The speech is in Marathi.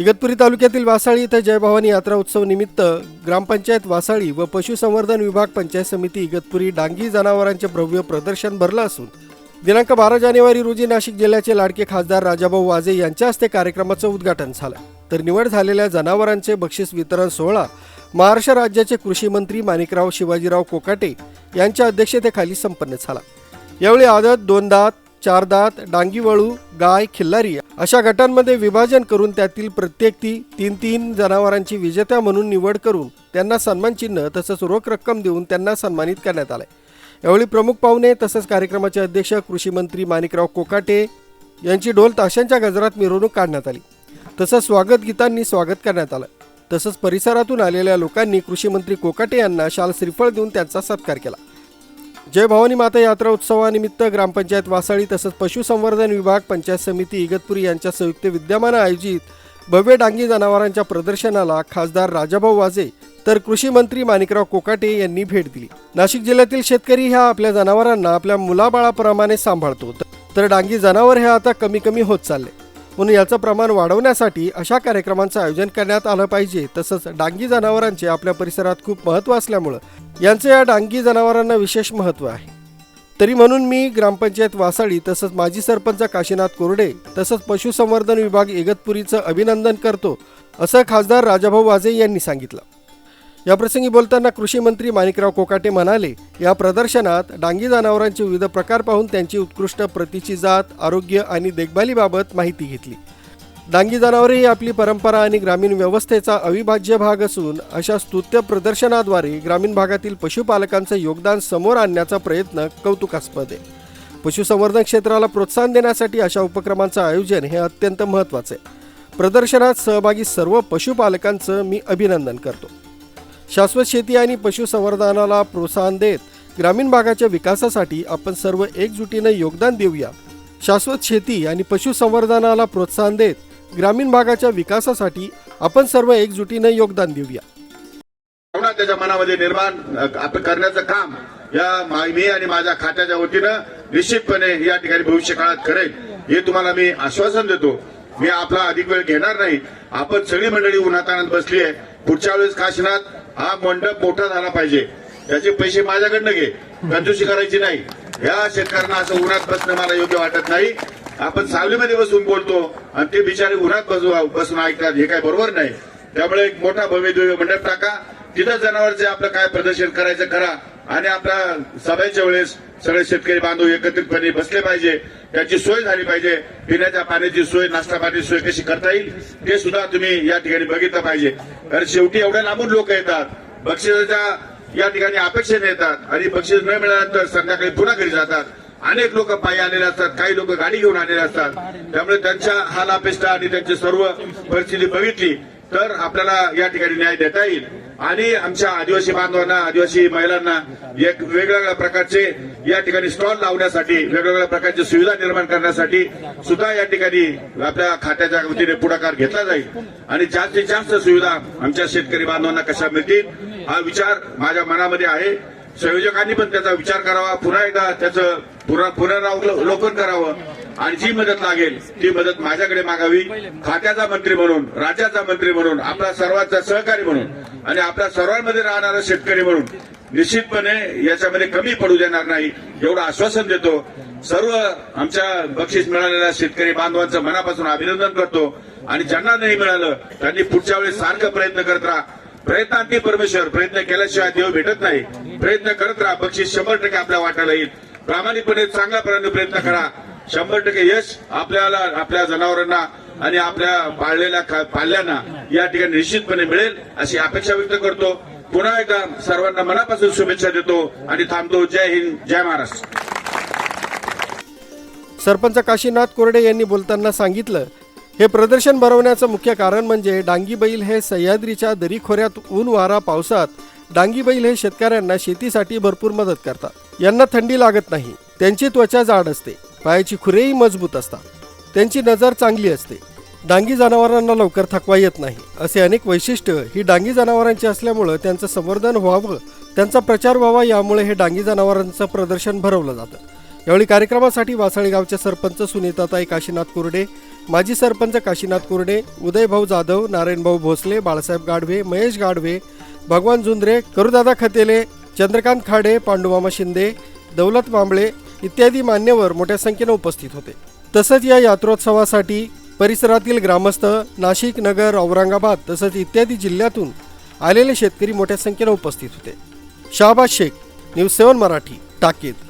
इगतपुरी तालुक्यातील वासाळी इथं जयभवानी यात्रा उत्सव निमित्त ग्रामपंचायत वासाळी व पशुसंवर्धन विभाग पंचायत समिती इगतपुरी डांगी जनावरांचे भव्य प्रदर्शन भरलं असून दिनांक बारा जानेवारी रोजी नाशिक जिल्ह्याचे लाडके खासदार राजाभाऊ वाजे यांच्या हस्ते कार्यक्रमाचं उद्घाटन झालं. तर निवड झालेल्या जनावरांचे बक्षीस वितरण सोहळा महाराष्ट्र राज्याचे कृषी मंत्री माणिकराव शिवाजीराव कोकाटे यांच्या अध्यक्षतेखाली संपन्न झाला. यावेळी आदत दोन दात चारदात डांगीवळू गाय खिल्लारी अशा गटांमध्ये विभाजन करून त्यातील प्रत्येक ती तीन तीन जनावरांची विजेत्या म्हणून निवड करून त्यांना सन्मान चिन्ह तसंच रोख रक्कम देऊन त्यांना सन्मानित करण्यात आलंय. यावेळी प्रमुख पाहुणे तसंच कार्यक्रमाचे अध्यक्ष कृषी मंत्री माणिकराव कोकाटे यांची ढोल ताशांच्या गजरात मिरवणूक काढण्यात आली. तसंच स्वागत गीतांनी स्वागत करण्यात आलं. तसंच परिसरातून आलेल्या लोकांनी कृषी मंत्री कोकाटे यांना शाल श्रीफळ देऊन त्यांचा सत्कार केला. जय भवानी माता यात्रा उत्सवानिमित्त ग्रामपंचायत वासाळी तसंच पशुसंवर्धन विभाग पंचायत समिती इगतपुरी यांच्या संयुक्त विद्यमानं आयोजित भव्य डांगी जनावरांच्या प्रदर्शनाला खासदार राजाभाऊ वाजे तर कृषी मंत्री माणिकराव कोकाटे यांनी भेट दिली. नाशिक जिल्ह्यातील शेतकरी ह्या आपल्या जनावरांना आपल्या मुलाबाळाप्रमाणे सांभाळतो. तर डांगी जनावर हे आता कमी कमी होत चालले. म्हणून याचं प्रमाण वाढवण्यासाठी अशा कार्यक्रमांचं आयोजन करण्यात आलं पाहिजे. तसंच डांगी जनावरांचे आपल्या परिसरात खूप महत्त्व असल्यामुळं यांचं या डांगी जनावरांना विशेष महत्त्व आहे. तरी म्हणून मी ग्रामपंचायत वासाळी तसंच माजी सरपंच काशीनाथ कोरडे तसंच पशुसंवर्धन विभाग इगतपुरीचं अभिनंदन करतो असं खासदार राजाभाऊ वाजे यांनी सांगितलं. याप्रसंगी बोलताना कृषी मंत्री माणिकराव कोकाटे म्हणाले या प्रदर्शनात डांगी जनावरांचे विविध प्रकार पाहून त्यांची उत्कृष्ट प्रतीची जात आरोग्य आणि देखभालीबाबत माहिती घेतली. डांगी जनावरे ही आपली परंपरा आणि ग्रामीण व्यवस्थेचा अविभाज्य भाग असून अशा स्तुत्य प्रदर्शनाद्वारे ग्रामीण भागातील पशुपालकांचं योगदान समोर आणण्याचा प्रयत्न कौतुकास्पद आहे. पशुसंवर्धन क्षेत्राला प्रोत्साहन देण्यासाठी अशा उपक्रमांचं आयोजन हे अत्यंत महत्त्वाचं आहे. प्रदर्शनात सहभागी सर्व पशुपालकांचं मी अभिनंदन करतो. शाश्वत शेती आणि पशुसंवर्धनाला प्रोत्साहन देत ग्रामीण भागाच्या विकासासाठी आपण सर्व एकजुटीने योगदान देऊया. शाश्वत शेती आणि पशुसंवर्धनाला प्रोत्साहन देत ग्रामीण भागाच्या विकासासाठी आपण सर्व एकजुटीने योगदान देऊया. हो भावना त्याच्या मनामध्ये निर्माण करण्याचं काम या मी आणि माझ्या खात्याच्या वतीनं निश्चितपणे या ठिकाणी भविष्य काळात करेल हे तुम्हाला मी आश्वासन देतो. मी आपला अधिक वेळ घेणार नाही. आपण सगळी मंडळी उन्हातानात बसली आहे. पुढच्या वेळेस काशीनाथ हा मंडप मोठा झाला पाहिजे. त्याचे पैसे माझ्याकडनं घे. कंजूशी करायची नाही. या शेतकऱ्यांना असं उन्हात बसणं मला योग्य वाटत नाही. आपण सावलीमध्ये बसून बोलतो आणि ते बिचारे उन्हात बसू बसून ऐकतात. हे काय बरोबर नाही. त्यामुळे एक मोठा भव्य दिव्य मंडप टाका. तिथं जनावरचे आपलं काय प्रदर्शन करायचं करा. आणि आपल्या सभेच्या वेळेस सगळे शेतकरी बांधव एकत्रितपणे बसले पाहिजे. त्याची सोय झाली पाहिजे. पिण्याच्या पाण्याची सोय नाश्ता पाण्याची सोय कशी करता येईल ते सुद्धा तुम्ही या ठिकाणी बघितलं पाहिजे. कारण शेवटी एवढ्या लांबून लोक येतात. बक्षिसाच्या या ठिकाणी अपेक्षेने येतात आणि बक्षीस न मिळाल्यानंतर संध्याकाळी पुन्हा घरी जातात. अनेक लोक पायी आलेले असतात. काही लोक गाडी घेऊन आलेले असतात. त्यामुळे त्यांच्या हाल अपेष्टा आणि त्यांची सर्व परिस्थिती बघितली तर आपल्याला या ठिकाणी न्याय देता येईल. आणि आमच्या आदिवासी बांधवांना आदिवासी महिलांना एक वेगवेगळ्या प्रकारचे या ठिकाणी स्टॉल लावण्यासाठी वेगवेगळ्या प्रकारची सुविधा निर्माण करण्यासाठी सुद्धा या ठिकाणी आपल्या खात्याच्या वतीने पुढाकार घेतला जाईल. आणि जास्तीत जास्त सुविधा आमच्या शेतकरी बांधवांना कशा मिळतील हा विचार माझ्या मनामध्ये आहे. संयोजकांनी पण त्याचा विचार करावा पुन्हा एकदा त्याचं पुनरावलोकन करावं. आणि जी मदत लागेल ती मदत माझ्याकडे मागावी खात्याचा मंत्री म्हणून राज्याचा मंत्री म्हणून आपला सर्वांचा सहकारी म्हणून आणि आपल्या सर्वांमध्ये राहणारा शेतकरी म्हणून निश्चितपणे याच्यामध्ये कमी पडू देणार नाही एवढं आश्वासन देतो. सर्व आमच्या बक्षीस मिळालेल्या शेतकरी बांधवांचं मनापासून अभिनंदन करतो. आणि ज्यांना नाही मिळालं त्यांनी पुढच्या वेळेस सारखं प्रयत्न करत राहा. प्रयत्नांती परमेश्वर प्रयत्न केल्याशिवाय देव भेटत नाही. प्रयत्न करत राहा बक्षीस शंभर टक्के आपल्या वाटायला येईल. प्रामाणिकपणे चांगल्या प्रकारे प्रयत्न करा. शंभर टक्के यश आपल्याला आपल्या जनावरांना आणि आपल्या पाळलेल्या पाल्यांना या ठिकाणी निश्चितपणे मिळेल अशी अपेक्षा व्यक्त करतो. पुन्हा एकदा सर्वांना मनापासून शुभेच्छा देतो आणि थांबतो. जय हिंद जय महाराष्ट्र. सरपंच काशीनाथ कोरडे यांनी बोलताना सांगितलं हे प्रदर्शन भरवण्याचं मुख्य कारण म्हणजे डांगी बैल हे सह्याद्रीच्या दरीखोऱ्यात ऊन वारा पावसात डांगी बैल हे शेतकऱ्यांना शेतीसाठी भरपूर मदत करतात. यांना थंडी लागत नाही. त्यांची त्वचा जाड असते. पायाची खुरेही मजबूत असतात. त्यांची नजर चांगली असते. डांगी जनावरांना लवकर थकवा येत नाही. असे अनेक वैशिष्ट्य ही डांगी जनावरांची असल्यामुळं त्यांचं संवर्धन व्हावं त्यांचा प्रचार व्हावा यामुळे हे डांगी जनावरांचं प्रदर्शन भरवलं जातं. यावेळी कार्यक्रमासाठी वासाळी गावचे सरपंच सुनीताताई काशीनाथ कुर्डे माजी सरपंच काशीनाथ कुर्डे उदयभाऊ जाधव नारायणभाऊ भोसले बाळासाहेब गाढवे महेश गाढवे भगवान जुंद्रे करुदादा खतेले चंद्रकांत खाडे पांडुमामा शिंदे दौलत मांबळे इत्यादी मान्यवर मोठ्या संख्येने उपस्थित होते. तसंच या यात्रोत्सवासाठी परिसरातील ग्रामस्थ नाशिक नगर औरंगाबाद तसंच इत्यादी जिल्ह्यातून आलेले शेतकरी मोठ्या संख्येने उपस्थित होते. Shahbaz Shaikh news seven Marathi टाकेत.